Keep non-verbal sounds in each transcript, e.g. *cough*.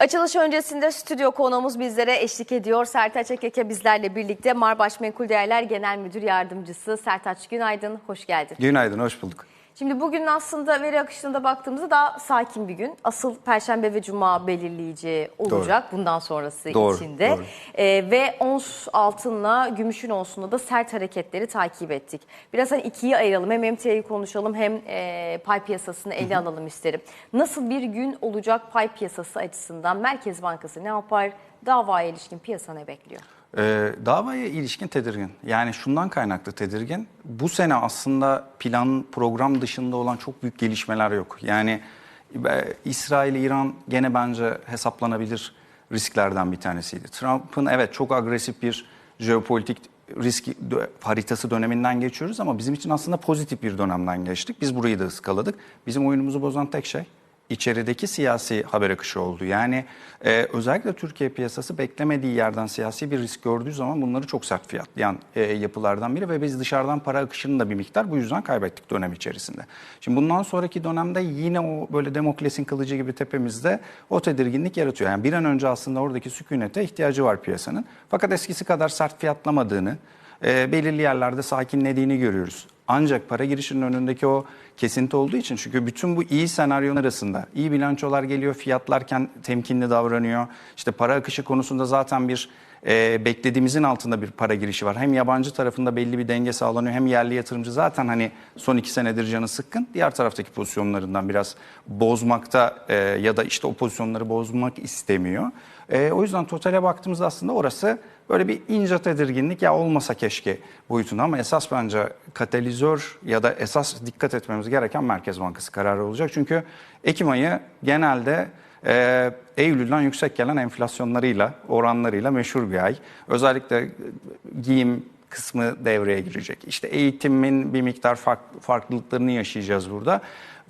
Açılış öncesinde stüdyo konuğumuz bizlere eşlik ediyor. Sertaç Ekeke bizlerle birlikte Marbaş Menkul Değerler Genel Müdür Yardımcısı. Sertaç günaydın, hoş geldin. Günaydın, hoş bulduk. Şimdi bugün aslında veri akışında baktığımızda daha sakin bir gün. Asıl Perşembe ve Cuma belirleyici olacak bundan sonrası Doğru, içinde. doğru. Ee, ve ons altınla gümüşün onsunda da sert hareketleri takip ettik. Biraz hani ikiye ayıralım. Hem emtiayı konuşalım hem e, pay piyasasını ele alalım isterim. Nasıl bir gün olacak pay piyasası açısından? Merkez Bankası ne yapar? Davaya ilişkin piyasa ne bekliyor? Ee, davaya ilişkin tedirgin. Yani şundan kaynaklı tedirgin. Bu sene aslında plan, program dışında olan çok büyük gelişmeler yok. Yani e, İsrail, İran gene bence hesaplanabilir risklerden bir tanesiydi. Trump'ın evet çok agresif bir jeopolitik risk haritası döneminden geçiyoruz ama bizim için aslında pozitif bir dönemden geçtik. Biz burayı da ıskaladık. Bizim oyunumuzu bozan tek şey içerideki siyasi haber akışı oldu. Yani e, özellikle Türkiye piyasası beklemediği yerden siyasi bir risk gördüğü zaman bunları çok sert fiyatlayan e, yapılardan biri ve biz dışarıdan para akışını da bir miktar bu yüzden kaybettik dönem içerisinde. Şimdi bundan sonraki dönemde yine o böyle Demokles'in kılıcı gibi tepemizde o tedirginlik yaratıyor. Yani bir an önce aslında oradaki sükunete ihtiyacı var piyasanın. Fakat eskisi kadar sert fiyatlamadığını, e, belirli yerlerde sakinlediğini görüyoruz. Ancak para girişinin önündeki o kesinti olduğu için çünkü bütün bu iyi senaryon arasında iyi bilançolar geliyor, fiyatlarken temkinli davranıyor. İşte para akışı konusunda zaten bir e, beklediğimizin altında bir para girişi var. Hem yabancı tarafında belli bir denge sağlanıyor hem yerli yatırımcı zaten hani son iki senedir canı sıkkın. Diğer taraftaki pozisyonlarından biraz bozmakta e, ya da işte o pozisyonları bozmak istemiyor. E, o yüzden totale baktığımızda aslında orası böyle bir ince tedirginlik ya olmasa keşke boyutunda ama esas bence katalizör ya da esas dikkat etmemiz gereken Merkez Bankası kararı olacak. Çünkü Ekim ayı genelde e, Eylül'den yüksek gelen enflasyonlarıyla, oranlarıyla meşhur bir ay. Özellikle e, giyim kısmı devreye girecek. İşte eğitimin bir miktar fark- farklılıklarını yaşayacağız burada.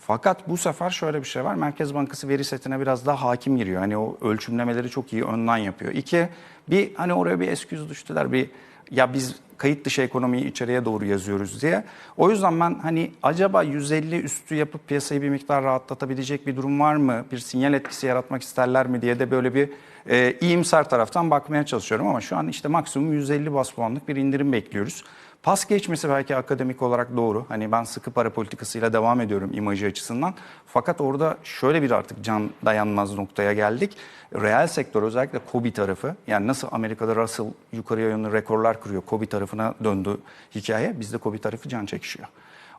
Fakat bu sefer şöyle bir şey var. Merkez Bankası veri setine biraz daha hakim giriyor. Hani o ölçümlemeleri çok iyi önden yapıyor. İki, bir hani oraya bir esküz düştüler. Bir ya biz kayıt dışı ekonomiyi içeriye doğru yazıyoruz diye. O yüzden ben hani acaba 150 üstü yapıp piyasayı bir miktar rahatlatabilecek bir durum var mı? Bir sinyal etkisi yaratmak isterler mi diye de böyle bir e, iyimser taraftan bakmaya çalışıyorum ama şu an işte maksimum 150 bas puanlık bir indirim bekliyoruz. Pas geçmesi belki akademik olarak doğru. Hani ben sıkı para politikasıyla devam ediyorum imajı açısından. Fakat orada şöyle bir artık can dayanmaz noktaya geldik. Reel sektör özellikle KOBİ tarafı yani nasıl Amerika'da Russell yukarıya yönlü rekorlar kırıyor. KOBİ tarafına döndü hikaye. Bizde KOBİ tarafı can çekişiyor.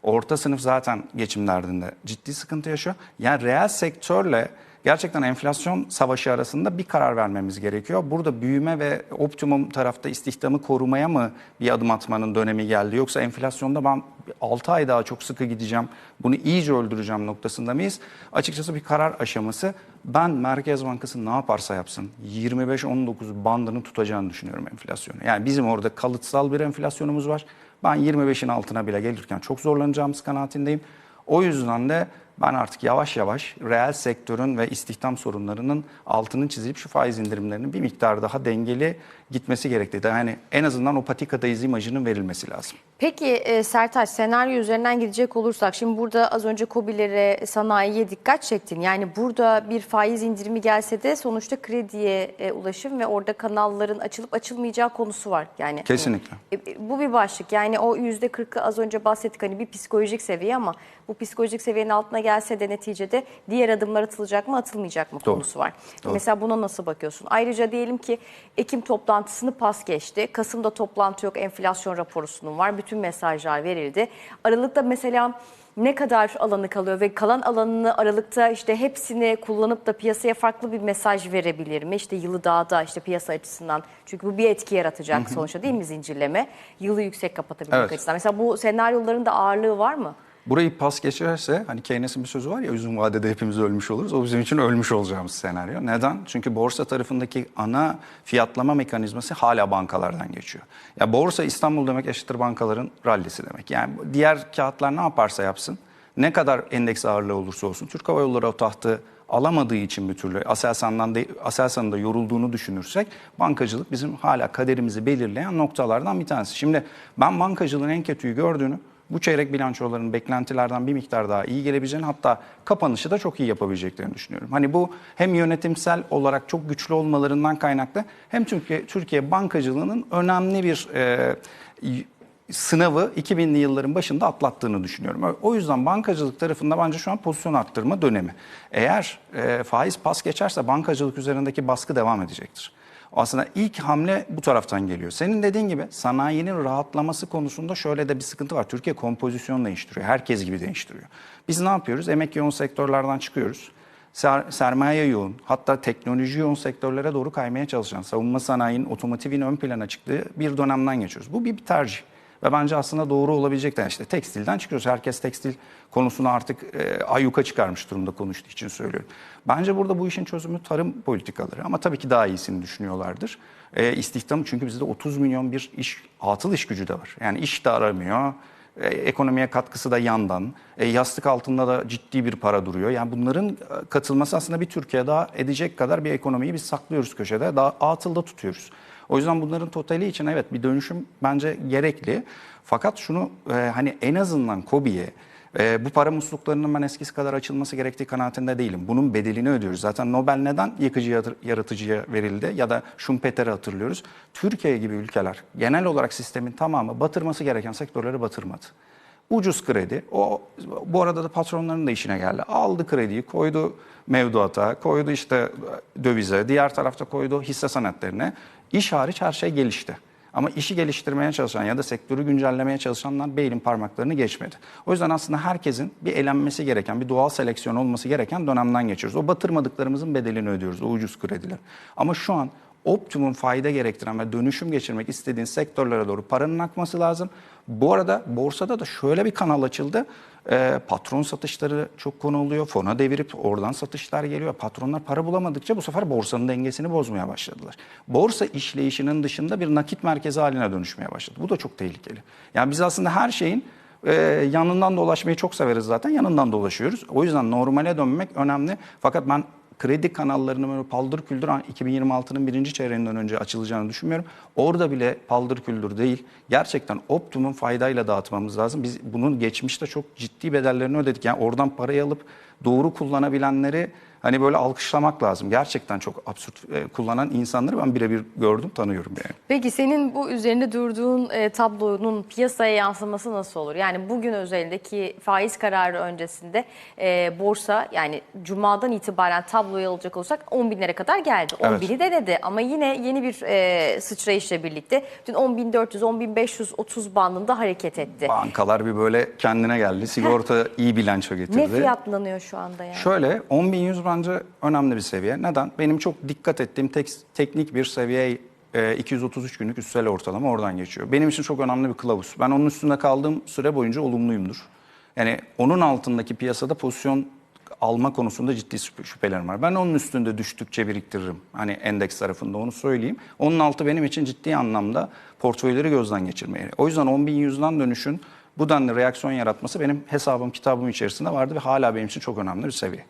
Orta sınıf zaten geçim derdinde ciddi sıkıntı yaşıyor. Yani reel sektörle gerçekten enflasyon savaşı arasında bir karar vermemiz gerekiyor. Burada büyüme ve optimum tarafta istihdamı korumaya mı bir adım atmanın dönemi geldi? Yoksa enflasyonda ben 6 ay daha çok sıkı gideceğim, bunu iyice öldüreceğim noktasında mıyız? Açıkçası bir karar aşaması. Ben Merkez Bankası ne yaparsa yapsın 25-19 bandını tutacağını düşünüyorum enflasyonu. Yani bizim orada kalıtsal bir enflasyonumuz var. Ben 25'in altına bile gelirken çok zorlanacağımız kanaatindeyim. O yüzden de ben artık yavaş yavaş reel sektörün ve istihdam sorunlarının altının çizilip şu faiz indirimlerinin bir miktar daha dengeli gitmesi gerektiği. Yani en azından o patikadayız imajının verilmesi lazım. Peki e, Sertaç senaryo üzerinden gidecek olursak şimdi burada az önce COBİ'lere, sanayiye dikkat çektin. Yani burada bir faiz indirimi gelse de sonuçta krediye e, ulaşım ve orada kanalların açılıp açılmayacağı konusu var. Yani Kesinlikle. E, e, bu bir başlık. Yani o yüzde kırkı az önce bahsettik hani bir psikolojik seviye ama bu psikolojik seviyenin altına gelse de neticede diğer adımlar atılacak mı atılmayacak mı Doğru. konusu var. Doğru. Mesela buna nasıl bakıyorsun? Ayrıca diyelim ki Ekim toplantısını pas geçti. Kasım'da toplantı yok, enflasyon raporusunun var. Bütün mesajlar verildi. Aralıkta mesela ne kadar alanı kalıyor ve kalan alanını Aralık'ta işte hepsini kullanıp da piyasaya farklı bir mesaj verebilir mi? İşte yılı daha da işte piyasa açısından. Çünkü bu bir etki yaratacak sonuçta değil mi zincirleme? Yılı yüksek kapatabilmek Evet. açısından. Mesela bu senaryoların da ağırlığı var mı? Burayı pas geçerse hani Keynes'in bir sözü var ya uzun vadede hepimiz ölmüş oluruz. O bizim için ölmüş olacağımız senaryo. Neden? Çünkü borsa tarafındaki ana fiyatlama mekanizması hala bankalardan geçiyor. Ya borsa İstanbul demek eşittir bankaların rallisi demek. Yani diğer kağıtlar ne yaparsa yapsın, ne kadar endeks ağırlığı olursa olsun Türk Hava Yolları o tahtı alamadığı için bir türlü Aselsan'dan da, Aselsan'ın yorulduğunu düşünürsek bankacılık bizim hala kaderimizi belirleyen noktalardan bir tanesi. Şimdi ben bankacılığın en kötüyü gördüğünü Bu çeyrek bilançoların beklentilerden bir miktar daha iyi gelebileceğini hatta kapanışı da çok iyi yapabileceklerini düşünüyorum. Hani bu hem yönetimsel olarak çok güçlü olmalarından kaynaklı hem Türkiye, Türkiye bankacılığının önemli bir e, sınavı 2000'li yılların başında atlattığını düşünüyorum. O yüzden bankacılık tarafında bence şu an pozisyon arttırma dönemi. Eğer e, faiz pas geçerse bankacılık üzerindeki baskı devam edecektir. Aslında ilk hamle bu taraftan geliyor. Senin dediğin gibi sanayinin rahatlaması konusunda şöyle de bir sıkıntı var. Türkiye kompozisyon değiştiriyor. Herkes gibi değiştiriyor. Biz ne yapıyoruz? Emek yoğun sektörlerden çıkıyoruz. Ser- sermaye yoğun, hatta teknoloji yoğun sektörlere doğru kaymaya çalışan, savunma sanayinin, otomotivin ön plana çıktığı bir dönemden geçiyoruz. Bu bir, tercih. Ve bence aslında doğru olabilecek de işte tekstilden çıkıyoruz. Herkes tekstil konusunu artık e, ayyuka çıkarmış durumda konuştuğu için söylüyorum. Bence burada bu işin çözümü tarım politikaları ama tabii ki daha iyisini düşünüyorlardır. E, istihdam çünkü bizde 30 milyon bir iş, atıl iş gücü de var. Yani iş de aramıyor. E, ekonomiye katkısı da yandan. E, yastık altında da ciddi bir para duruyor. Yani bunların e, katılması aslında bir Türkiye daha edecek kadar bir ekonomiyi biz saklıyoruz köşede. Daha atılda tutuyoruz. O yüzden bunların totali için evet bir dönüşüm bence gerekli. Fakat şunu e, hani en azından KOBİ'ye e, bu para musluklarının ben eskisi kadar açılması gerektiği kanaatinde değilim. Bunun bedelini ödüyoruz. Zaten Nobel neden yıkıcı yaratıcıya verildi ya da Schumpeter'i hatırlıyoruz. Türkiye gibi ülkeler genel olarak sistemin tamamı batırması gereken sektörleri batırmadı. Ucuz kredi. O bu arada da patronların da işine geldi. Aldı krediyi, koydu mevduata, koydu işte dövize, diğer tarafta koydu hisse senetlerine. İş hariç her şey gelişti. Ama işi geliştirmeye çalışan ya da sektörü güncellemeye çalışanlar beylin parmaklarını geçmedi. O yüzden aslında herkesin bir elenmesi gereken, bir doğal seleksiyon olması gereken dönemden geçiyoruz. O batırmadıklarımızın bedelini ödüyoruz, o ucuz krediler. Ama şu an optimum fayda gerektiren ve dönüşüm geçirmek istediğin sektörlere doğru paranın akması lazım. Bu arada borsada da şöyle bir kanal açıldı. Ee, patron satışları çok konu oluyor. Fona devirip oradan satışlar geliyor. Patronlar para bulamadıkça bu sefer borsanın dengesini bozmaya başladılar. Borsa işleyişinin dışında bir nakit merkezi haline dönüşmeye başladı. Bu da çok tehlikeli. Yani biz aslında her şeyin ee, yanından dolaşmayı çok severiz zaten. Yanından dolaşıyoruz. O yüzden normale dönmek önemli. Fakat ben kredi kanallarını böyle paldır küldür 2026'nın birinci çeyreğinden önce açılacağını düşünmüyorum. Orada bile paldır küldür değil. Gerçekten optimum faydayla dağıtmamız lazım. Biz bunun geçmişte çok ciddi bedellerini ödedik. Yani oradan parayı alıp doğru kullanabilenleri hani böyle alkışlamak lazım. Gerçekten çok absürt e, kullanan insanları ben birebir gördüm, tanıyorum yani. Peki senin bu üzerinde durduğun e, tablonun piyasaya yansıması nasıl olur? Yani bugün özelindeki faiz kararı öncesinde e, borsa yani cumadan itibaren tabloyu alacak olsak 10 binlere kadar geldi. 10 Evet. bini denedi ama yine yeni bir e, sıçrayışla birlikte dün 10.400 10.530 bandında hareket etti. Bankalar bir böyle kendine geldi. Sigorta iyi bilanço getirdi. Ne fiyatlanıyor şu anda yani? Şöyle 10.100 bence önemli bir seviye. Neden? Benim çok dikkat ettiğim tek, teknik bir seviye e, 233 günlük üstsel ortalama oradan geçiyor. Benim için çok önemli bir kılavuz. Ben onun üstünde kaldığım süre boyunca olumluyumdur. Yani onun altındaki piyasada pozisyon alma konusunda ciddi şüphe- şüphelerim var. Ben onun üstünde düştükçe biriktiririm. Hani endeks tarafında onu söyleyeyim. Onun altı benim için ciddi anlamda portföyleri gözden geçirmeye. O yüzden 10.100'den dönüşün bu denli reaksiyon yaratması benim hesabım kitabım içerisinde vardı ve hala benim için çok önemli bir seviye.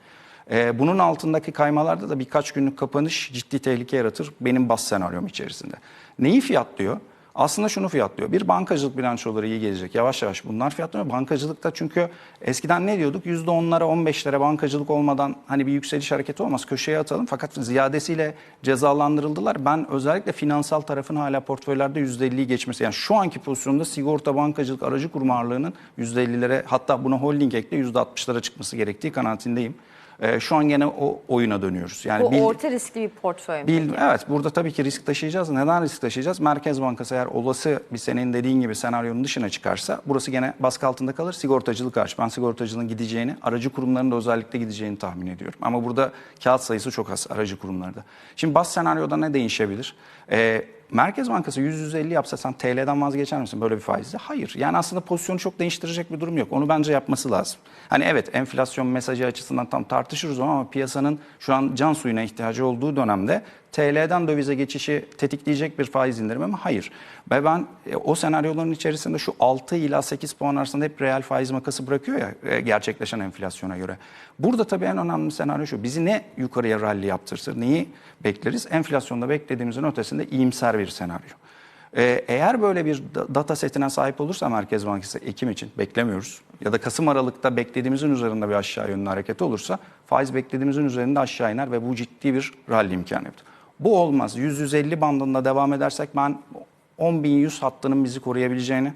Ee, bunun altındaki kaymalarda da birkaç günlük kapanış ciddi tehlike yaratır benim bas senaryom içerisinde. Neyi fiyatlıyor? Aslında şunu fiyatlıyor. Bir bankacılık bilançoları iyi gelecek. Yavaş yavaş bunlar fiyatlıyor. Bankacılıkta çünkü eskiden ne diyorduk? %10'lara 15'lere bankacılık olmadan hani bir yükseliş hareketi olmaz. Köşeye atalım. Fakat ziyadesiyle cezalandırıldılar. Ben özellikle finansal tarafın hala portföylerde %50'yi geçmesi. Yani şu anki pozisyonda sigorta, bankacılık, aracı kurma ağırlığının %50'lere hatta buna holding ekle %60'lara çıkması gerektiği kanaatindeyim. Ee, şu an gene o oyuna dönüyoruz. Yani Bu bil- orta riskli bir portföy mü? Bil, evet burada tabii ki risk taşıyacağız. Neden risk taşıyacağız? Merkez Bankası eğer olası bir senin dediğin gibi senaryonun dışına çıkarsa burası gene baskı altında kalır. Sigortacılık hariç. Ben sigortacılığın gideceğini, aracı kurumların da özellikle gideceğini tahmin ediyorum. Ama burada kağıt sayısı çok az aracı kurumlarda. Şimdi bas senaryoda ne değişebilir? Ee, Merkez Bankası 100-150 yapsa sen TL'den vazgeçer misin böyle bir faizle? Hayır. Yani aslında pozisyonu çok değiştirecek bir durum yok. Onu bence yapması lazım. Hani evet enflasyon mesajı açısından tam tartışırız ama piyasanın şu an can suyuna ihtiyacı olduğu dönemde TL'den dövize geçişi tetikleyecek bir faiz indirimi mi? Hayır. Ve ben e, o senaryoların içerisinde şu 6 ila 8 puan arasında hep reel faiz makası bırakıyor ya e, gerçekleşen enflasyona göre. Burada tabii en önemli senaryo şu. Bizi ne yukarıya rally yaptırsın, neyi bekleriz? Enflasyonda beklediğimizin ötesinde iyimser bir senaryo. Ee, eğer böyle bir da- data setine sahip olursa Merkez Bankası Ekim için beklemiyoruz ya da Kasım Aralık'ta beklediğimizin üzerinde bir aşağı yönlü hareket olursa faiz beklediğimizin üzerinde aşağı iner ve bu ciddi bir rally imkanı yaptı. Bu olmaz. 100-150 bandında devam edersek ben 10.100 hattının bizi koruyabileceğini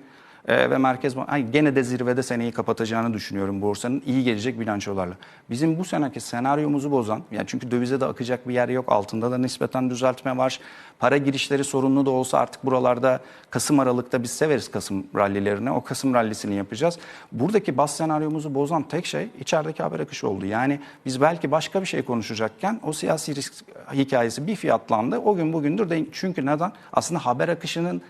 ee, ve Merkez Bank ay, gene de zirvede seneyi kapatacağını düşünüyorum borsanın iyi gelecek bilançolarla. Bizim bu seneki senaryomuzu bozan, yani çünkü dövize de akacak bir yer yok, altında da nispeten düzeltme var. Para girişleri sorunlu da olsa artık buralarda Kasım Aralık'ta biz severiz Kasım rallilerini. O Kasım rallisini yapacağız. Buradaki bas senaryomuzu bozan tek şey içerideki haber akışı oldu. Yani biz belki başka bir şey konuşacakken o siyasi risk hikayesi bir fiyatlandı. O gün bugündür değil. Çünkü neden? Aslında haber akışının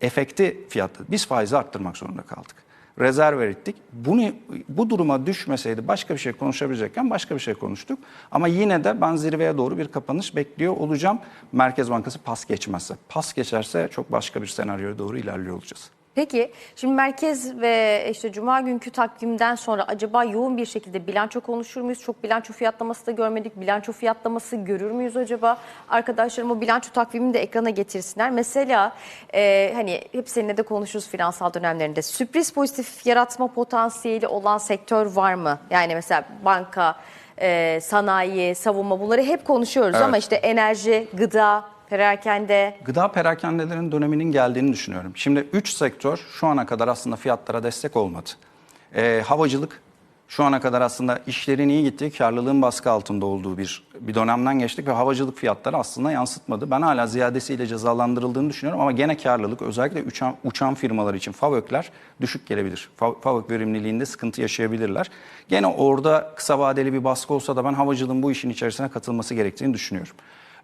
efekti fiyatı. Biz faizi arttırmak zorunda kaldık. Rezerv ettik. Bunu bu duruma düşmeseydi başka bir şey konuşabilecekken başka bir şey konuştuk. Ama yine de ben zirveye doğru bir kapanış bekliyor olacağım. Merkez Bankası pas geçmezse. Pas geçerse çok başka bir senaryoya doğru ilerliyor olacağız. Peki şimdi merkez ve işte cuma günkü takvimden sonra acaba yoğun bir şekilde bilanço konuşur muyuz? Çok bilanço fiyatlaması da görmedik. Bilanço fiyatlaması görür müyüz acaba? Arkadaşlarım o bilanço takvimini de ekrana getirsinler. Mesela e, hani hep seninle de konuşuruz finansal dönemlerinde. Sürpriz pozitif yaratma potansiyeli olan sektör var mı? Yani mesela banka, e, sanayi, savunma bunları hep konuşuyoruz Evet. ama işte enerji, gıda, perakende, Gıda perakendelerin döneminin geldiğini düşünüyorum. Şimdi 3 sektör şu ana kadar aslında fiyatlara destek olmadı. Ee, havacılık şu ana kadar aslında işlerin iyi gittiği, karlılığın baskı altında olduğu bir bir dönemden geçtik ve havacılık fiyatları aslında yansıtmadı. Ben hala ziyadesiyle cezalandırıldığını düşünüyorum ama gene karlılık özellikle uçan, uçan firmalar için FAVÖK'ler düşük gelebilir. Fa- FAVÖK verimliliğinde sıkıntı yaşayabilirler. Gene orada kısa vadeli bir baskı olsa da ben havacılığın bu işin içerisine katılması gerektiğini düşünüyorum.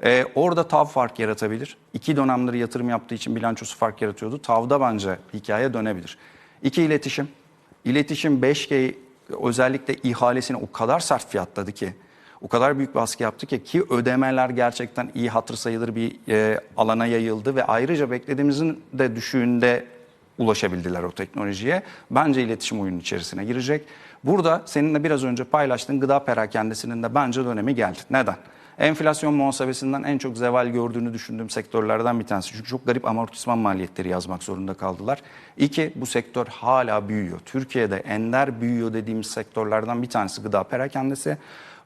Ee, orada TAV fark yaratabilir. İki dönemdir yatırım yaptığı için bilançosu fark yaratıyordu. TAV'da bence hikaye dönebilir. İki iletişim. İletişim 5G özellikle ihalesini o kadar sert fiyatladı ki, o kadar büyük baskı yaptı ki ki ödemeler gerçekten iyi hatır sayılır bir e, alana yayıldı ve ayrıca beklediğimizin de düşüğünde ulaşabildiler o teknolojiye. Bence iletişim oyunun içerisine girecek. Burada seninle biraz önce paylaştığın gıda perakendesinin de bence dönemi geldi. Neden? Enflasyon muhasebesinden en çok zeval gördüğünü düşündüğüm sektörlerden bir tanesi. Çünkü çok garip amortisman maliyetleri yazmak zorunda kaldılar. İki, bu sektör hala büyüyor. Türkiye'de ender büyüyor dediğimiz sektörlerden bir tanesi gıda perakendesi.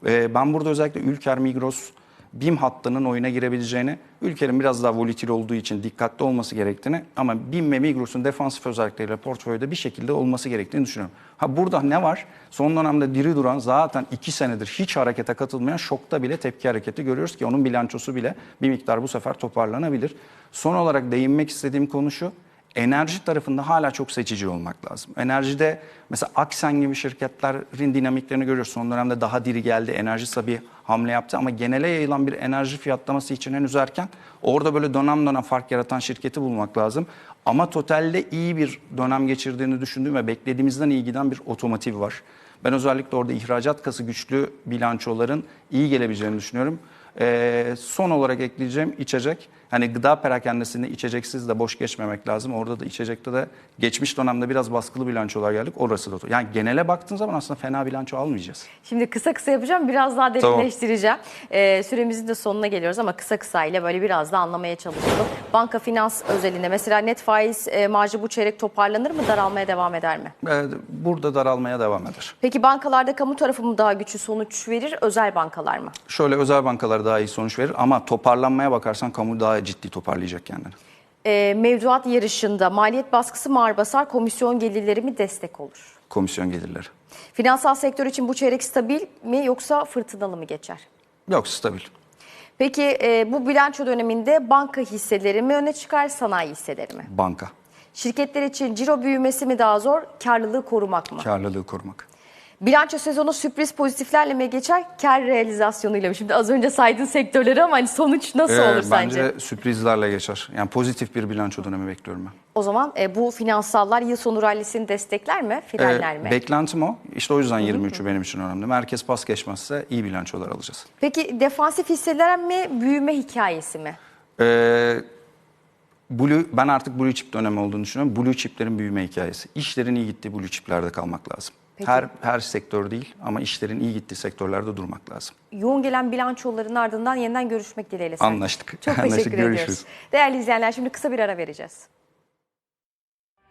Ee, ben burada özellikle Ülker, Migros, BİM hattının oyuna girebileceğini, ülkenin biraz daha volatil olduğu için dikkatli olması gerektiğini ama BİM ve Migros'un defansif özellikleriyle portföyde bir şekilde olması gerektiğini düşünüyorum. Ha burada ne var? Son dönemde diri duran zaten iki senedir hiç harekete katılmayan şokta bile tepki hareketi görüyoruz ki onun bilançosu bile bir miktar bu sefer toparlanabilir. Son olarak değinmek istediğim konu şu. Enerji tarafında hala çok seçici olmak lazım. Enerjide mesela Aksen gibi şirketlerin dinamiklerini görüyoruz. Son dönemde daha diri geldi. Enerji bir hamle yaptı ama genele yayılan bir enerji fiyatlaması için henüz erken. Orada böyle dönem dönem fark yaratan şirketi bulmak lazım. Ama totalde iyi bir dönem geçirdiğini düşündüğüm ve beklediğimizden iyi giden bir otomotiv var. Ben özellikle orada ihracat kası güçlü bilançoların iyi gelebileceğini düşünüyorum. Ee, son olarak ekleyeceğim içecek. Hani gıda perakendesinde içeceksiz de boş geçmemek lazım. Orada da içecekte de geçmiş dönemde biraz baskılı bilançolar geldik. Orası da. Yani genele baktığın zaman aslında fena bilanço almayacağız. Şimdi kısa kısa yapacağım, biraz daha derinleştireceğim. Ee, süremizin de sonuna geliyoruz ama kısa kısa ile böyle biraz da anlamaya çalışalım. Banka finans özelinde mesela net faiz e, marjı bu çeyrek toparlanır mı, daralmaya devam eder mi? Ee, burada daralmaya devam eder. Peki bankalarda kamu tarafı mı daha güçlü sonuç verir, özel bankalar mı? Şöyle özel bankalar daha iyi sonuç verir ama toparlanmaya bakarsan kamu daha ciddi toparlayacak kendini. Ee, mevduat yarışında maliyet baskısı mı ağır basar, komisyon gelirleri mi destek olur? Komisyon gelirleri. Finansal sektör için bu çeyrek stabil mi yoksa fırtınalı mı geçer? Yok stabil. Peki e, bu bilanço döneminde banka hisseleri mi öne çıkar, sanayi hisseleri mi? Banka. Şirketler için ciro büyümesi mi daha zor, karlılığı korumak mı? Karlılığı korumak. Bilanço sezonu sürpriz pozitiflerle mi geçer, kar realizasyonuyla mı? Şimdi az önce saydığın sektörleri ama hani sonuç nasıl Ee, olur bence sence? sürprizlerle geçer. Yani pozitif bir bilanço dönemi bekliyorum ben. O zaman e, bu finansallar yıl sonu rallisini destekler mi, frener Ee, mi? Beklentim o. İşte o yüzden 23'ü benim için önemli. Merkez pas geçmezse iyi bilançolar alacağız. Peki defansif hisseler mi, büyüme hikayesi mi? Ee, Blue, ben artık Blue Chip dönemi olduğunu düşünüyorum. Blue Chip'lerin büyüme hikayesi. İşlerin iyi gittiği Blue Chip'lerde kalmak lazım. Peki. Her her sektör değil ama işlerin iyi gittiği sektörlerde durmak lazım. Yoğun gelen bilançoların ardından yeniden görüşmek dileğiyle. Anlaştık. Çok *laughs* Anlaştık. teşekkür ediyoruz. Görüşürüz. Değerli izleyenler şimdi kısa bir ara vereceğiz.